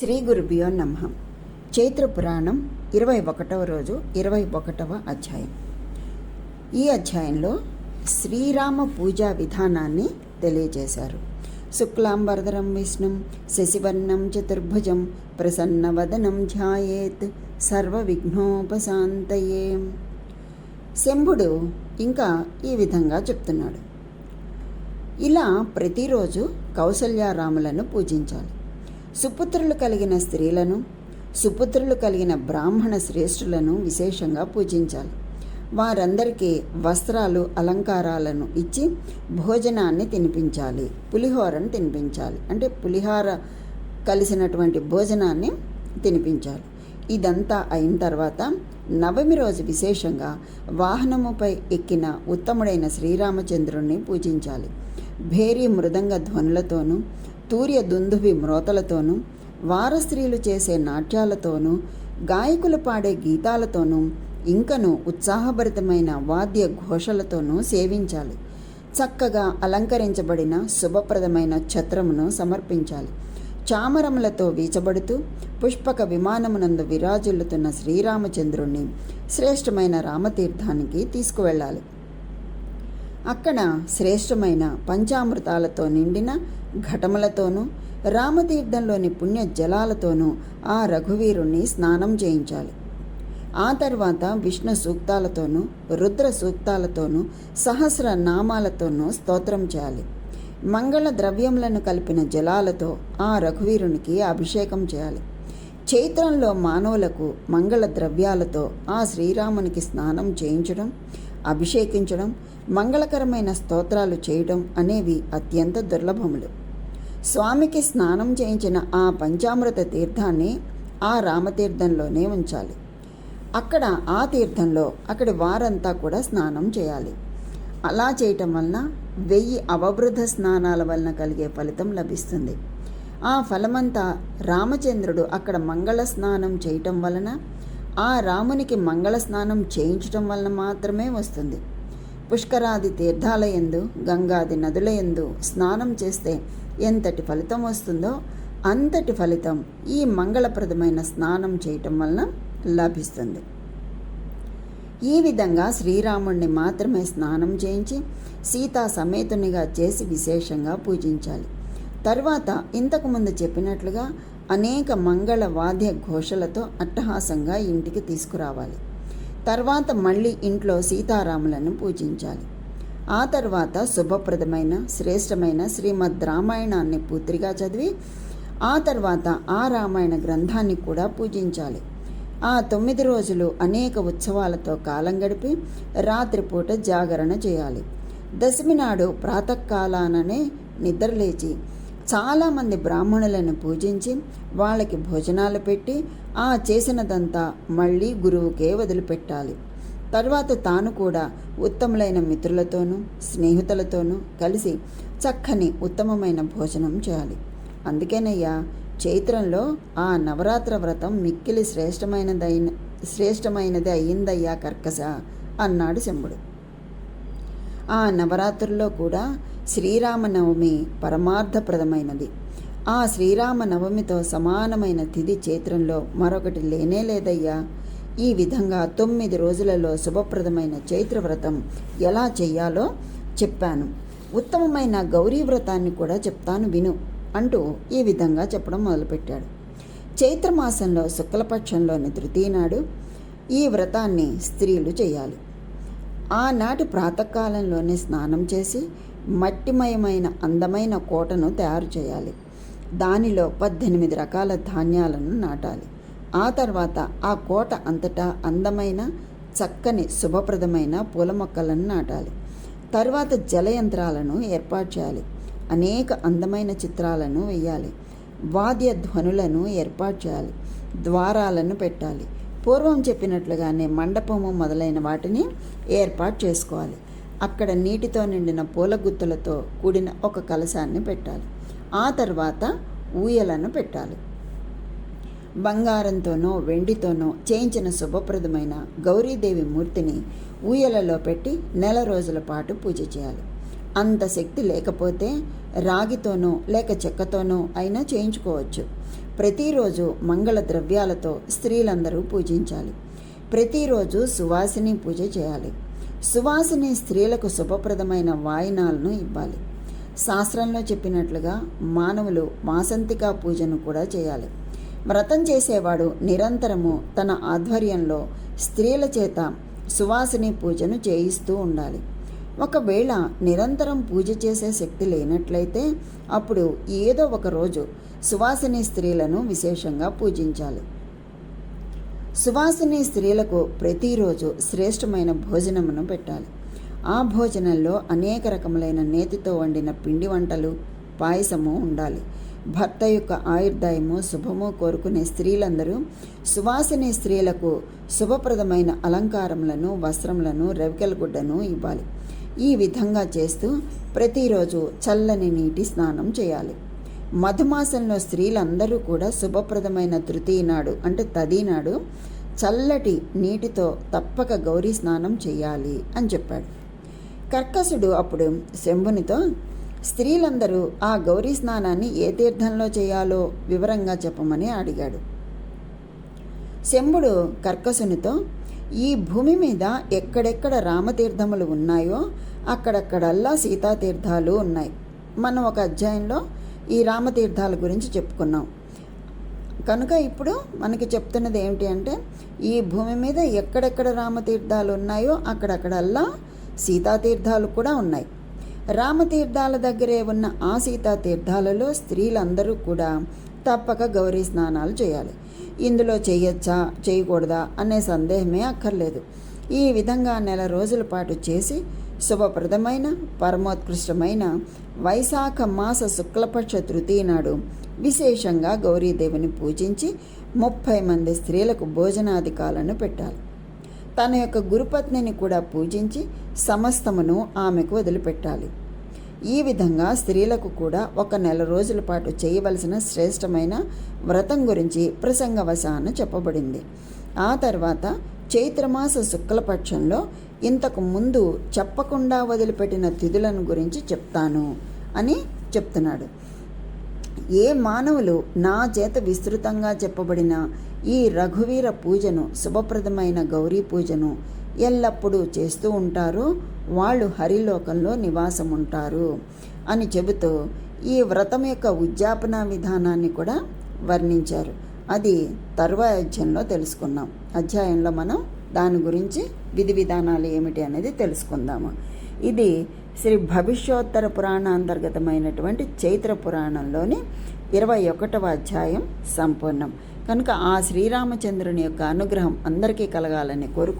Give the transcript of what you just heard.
శ్రీ గురుభ్యో నమ. చైత్ర పురాణం ఇరవై ఒకటవ రోజు ఇరవై ఒకటవ అధ్యాయం. ఈ అధ్యాయంలో శ్రీరామ పూజా విధానాన్ని తెలియజేశారు. శుక్లాంబరధరం విష్ణుం శశివర్ణం చతుర్భుజం ప్రసన్నవదనం ధ్యాయేత్ సర్వ విఘ్నోపశాంతయే శంభుడు ఇంకా ఈ విధంగా చెప్తున్నాడు. ఇలా ప్రతిరోజు కౌసల్యారాములను పూజించాలి. సుపుత్రులు కలిగిన స్త్రీలను సుపుత్రులు కలిగిన బ్రాహ్మణ శ్రేష్ఠులను విశేషంగా పూజించాలి. వారందరికీ వస్త్రాలు అలంకారాలను ఇచ్చి భోజనాన్ని తినిపించాలి పులిహోరను తినిపించాలి. అంటే పులిహోర కలిసినటువంటి భోజనాన్ని తినిపించాలి. ఇదంతా అయిన తర్వాత నవమి రోజు విశేషంగా వాహనముపై ఎక్కిన ఉత్తముడైన శ్రీరామచంద్రుణ్ణి పూజించాలి. భేరీ మృదంగ ధ్వనులతోనూ తూర్య దుందుభి మ్రోతలతోనూ వారస్త్రీలు చేసే నాట్యాలతోనూ గాయకులు పాడే గీతాలతోనూ ఇంకను ఉత్సాహభరితమైన వాద్య ఘోషలతోనూ సేవించాలి. చక్కగా అలంకరించబడిన శుభప్రదమైన ఛత్రమును సమర్పించాలి. చామరములతో వీచబడుతూ పుష్పక విమానమునందు విరాజిల్లుతున్న శ్రీరామచంద్రుణ్ణి శ్రేష్టమైన రామతీర్థానికి తీసుకువెళ్ళాలి. అక్కడ శ్రేష్టమైన పంచామృతాలతో నిండిన ఘటములతోనూ రామతీర్థంలోని పుణ్య జలాలతోనూ ఆ రఘువీరుణ్ణి స్నానం చేయించాలి. ఆ తర్వాత విష్ణు సూక్తాలతోనూ రుద్ర సూక్తాలతోనూ సహస్ర నామాలతోనూ స్తోత్రం చేయాలి. మంగళ ద్రవ్యములను కలిపిన జలాలతో ఆ రఘువీరునికి అభిషేకం చేయాలి. చైత్రంలో మానవులకు మంగళ ద్రవ్యాలతో ఆ శ్రీరామునికి స్నానం చేయించడం అభిషేకించడం మంగళకరమైన స్తోత్రాలు చేయడం అనేవి అత్యంత దుర్లభములు. స్వామికి స్నానం చేయించిన ఆ పంచామృత తీర్థాన్ని ఆ రామతీర్థంలోనే ఉంచాలి. అక్కడ ఆ తీర్థంలో అక్కడి వారంతా కూడా స్నానం చేయాలి. అలా చేయటం వలన వెయ్యి అవబృధ స్నానాల వలన కలిగే ఫలితం లభిస్తుంది. ఆ ఫలమంతా రామచంద్రుడు అక్కడ మంగళ స్నానం చేయటం వలన ఆ రామునికి మంగళ స్నానం చేయించటం వలన మాత్రమే వస్తుంది. పుష్కరాది తీర్థాలయందు గంగాది నదులయందు స్నానం చేస్తే ఎంతటి ఫలితం వస్తుందో అంతటి ఫలితం ఈ మంగళప్రదమైన స్నానం చేయటం వలన లభిస్తుంది. ఈ విధంగా శ్రీరాముణ్ణి మాత్రమే స్నానం చేయించి సీతా సమేతునిగా చేసి విశేషంగా పూజించాలి. తర్వాత ఇంతకుముందు చెప్పినట్లుగా అనేక మంగళ వాద్య ఘోషలతో అట్టహాసంగా ఇంటికి తీసుకురావాలి. తర్వాత మళ్ళీ ఇంట్లో సీతారాములను పూజించాలి. ఆ తర్వాత శుభప్రదమైన శ్రేష్టమైన శ్రీమద్ రామాయణాన్ని పూర్తిగా చదివి ఆ తర్వాత ఆ రామాయణ గ్రంథాన్ని కూడా పూజించాలి. ఆ తొమ్మిది రోజులు అనేక ఉత్సవాలతో కాలం గడిపి రాత్రిపూట జాగరణ చేయాలి. దశమి నాడు ప్రాతకాలాననే నిద్రలేచి చాలామంది బ్రాహ్మణులను పూజించి వాళ్ళకి భోజనాలు పెట్టి ఆ చేసినదంతా మళ్ళీ గురువుకే వదిలిపెట్టాలి. తర్వాత తాను కూడా ఉత్తములైన మిత్రులతోనూ స్నేహితులతోనూ కలిసి చక్కని ఉత్తమమైన భోజనం చేయాలి. అందుకేనయ్యా చైత్రంలో ఆ నవరాత్ర వ్రతం మిక్కిలి శ్రేష్టమైనదైన శ్రేష్టమైనది అయ్యిందయ్యా కర్కశ అన్నాడు శంభుడు. ఆ నవరాత్రుల్లో కూడా శ్రీరామనవమి పరమార్థప్రదమైనది. ఆ శ్రీరామ నవమితో సమానమైన తిథి చైత్రంలో మరొకటి లేనే లేదయ్యా. ఈ విధంగా తొమ్మిది రోజులలో శుభప్రదమైన చైత్ర వ్రతం ఎలా చెయ్యాలో చెప్పాను. ఉత్తమమైన గౌరీ వ్రతాన్ని కూడా చెప్తాను విను అంటూ ఈ విధంగా చెప్పడం మొదలుపెట్టాడు. చైత్రమాసంలో శుక్లపక్షంలోని తృతీయ నాడు ఈ వ్రతాన్ని స్త్రీలు చేయాలి. ఆనాటి ప్రాతకాలంలోనే స్నానం చేసి మట్టిమయమైన అందమైన కోటను తయారు చేయాలి. దానిలో పద్దెనిమిది రకాల ధాన్యాలను నాటాలి. ఆ తర్వాత ఆ కోట అంతటా అందమైన చక్కని శుభప్రదమైన పూల మొక్కలను నాటాలి. తర్వాత జలయంత్రాలను ఏర్పాటు చేయాలి. అనేక అందమైన చిత్రాలను వేయాలి. వాద్య ధ్వనులను ఏర్పాటు చేయాలి. ద్వారాలను పెట్టాలి. పూర్వం చెప్పినట్లుగానే మండపము మొదలైన వాటిని ఏర్పాటు చేసుకోవాలి. అక్కడ నీటితో నిండిన పూల గుత్తులతో కూడిన ఒక కలశాన్ని పెట్టాలి. ఆ తర్వాత ఊయలను పెట్టాలి. బంగారంతోనో వెండితోనో చేయించిన శుభప్రదమైన గౌరీదేవి మూర్తిని ఊయలలో పెట్టి నెల రోజుల పాటు పూజ చేయాలి. అంత శక్తి లేకపోతే రాగితోనో లేక చెక్కతోనో అయినా చేయించుకోవచ్చు. ప్రతిరోజు మంగళ ద్రవ్యాలతో స్త్రీలందరూ పూజించాలి. ప్రతిరోజు సువాసిని పూజ చేయాలి. సువాసిని స్త్రీలకు శుభప్రదమైన వాయినాలను ఇవ్వాలి. శాస్త్రంలో చెప్పినట్లుగా మానవులు వాసంతికా పూజను కూడా చేయాలి. వ్రతం చేసేవాడు నిరంతరము తన ఆధ్వర్యంలో స్త్రీల చేత సువాసిని పూజను చేయిస్తూ ఉండాలి. ఒకవేళ నిరంతరం పూజ చేసే శక్తి లేనట్లయితే అప్పుడు ఏదో ఒక రోజు సువాసిని స్త్రీలను విశేషంగా పూజించాలి. సువాసిని స్త్రీలకు ప్రతిరోజు శ్రేష్టమైన భోజనమును పెట్టాలి. ఆ భోజనంలో అనేక రకములైన నేతితో వండిన పిండి వంటలు పాయసము ఉండాలి. భర్త యొక్క ఆయుర్దాయము శుభము కోరుకునే స్త్రీలందరూ సువాసనే స్త్రీలకు శుభప్రదమైన అలంకారములను వస్త్రములను రవికెల గుడ్డను ఇవ్వాలి. ఈ విధంగా చేస్తూ ప్రతిరోజు చల్లని నీటి స్నానం చేయాలి. మధుమాసంలో స్త్రీలందరూ కూడా శుభప్రదమైన తృతీయ నాడు అంటే తది నాడు చల్లటి నీటితో తప్పక గౌరీ స్నానం చేయాలి అని చెప్పాడు. కర్కసుడు అప్పుడు శంభునితో స్త్రీలందరూ ఆ గౌరీ స్నానాన్ని ఏ తీర్థంలో చేయాలో వివరంగా చెప్పమని అడిగాడు. శంభుడు కర్కసునితో ఈ భూమి మీద ఎక్కడెక్కడ రామతీర్థములు ఉన్నాయో అక్కడక్కడల్లా సీతాతీర్థాలు ఉన్నాయి. మనం ఒక అధ్యాయంలో ఈ రామతీర్థాల గురించి చెప్పుకున్నాం. కనుక ఇప్పుడు మనకి చెప్తున్నది ఏమిటి అంటే ఈ భూమి మీద ఎక్కడెక్కడ రామతీర్థాలు ఉన్నాయో అక్కడక్కడల్లా సీతాతీర్థాలు కూడా ఉన్నాయి. రామతీర్థాల దగ్గరే ఉన్న ఆ సీతాతీర్థాలలో స్త్రీలందరూ కూడా తప్పక గౌరీ స్నానాలు చేయాలి. ఇందులో చేయొచ్చా చేయకూడదా అనే సందేహమే అక్కర్లేదు. ఈ విధంగా నెల రోజుల పాటు చేసి శుభప్రదమైన పరమోత్కృష్టమైన వైశాఖ మాస శుక్లపక్ష తృతీయ నాడు విశేషంగా గౌరీదేవిని పూజించి ముప్పై మంది స్త్రీలకు భోజనాధికాలను పెట్టాలి. తన యొక్క గురుపత్నిని కూడా పూజించి సమస్తమును ఆమెకు వదిలిపెట్టాలి. ఈ విధంగా స్త్రీలకు కూడా ఒక నెల రోజుల పాటు చేయవలసిన శ్రేష్టమైన వ్రతం గురించి ప్రసంగవశాన చెప్పబడింది. ఆ తర్వాత చైత్రమాస శుక్లపక్షంలో ఇంతకు ముందు చెప్పకుండా వదిలిపెట్టిన తిథులను గురించి చెప్తాను అని చెప్తున్నాడు. ఏ మానవులు నా చేత విస్తృతంగా చెప్పబడిన ఈ రఘువీర పూజను శుభప్రదమైన గౌరీ పూజను ఎల్లప్పుడూ చేస్తూ ఉంటారో. వాళ్ళు హరిలోకంలో నివాసం ఉంటారు అని చెబుతూ ఈ వ్రతం యొక్క ఉద్యాపన విధానాన్ని కూడా వర్ణించారు. అది తరువాయి అధ్యాయంలో తెలుసుకున్నాం అధ్యాయంలో మనం దాని గురించి విధి విధానాలు ఏమిటి అనేది తెలుసుకుందాము. ఇది శ్రీ భవిష్యోత్తర పురాణ అంతర్గతమైనటువంటి చైత్ర పురాణంలోని ఇరవై ఒకటవ అధ్యాయం సంపూర్ణం. కనుక ఆ శ్రీరామచంద్రుని యొక్క అనుగ్రహం అందరికీ కలగాలని కోరుకు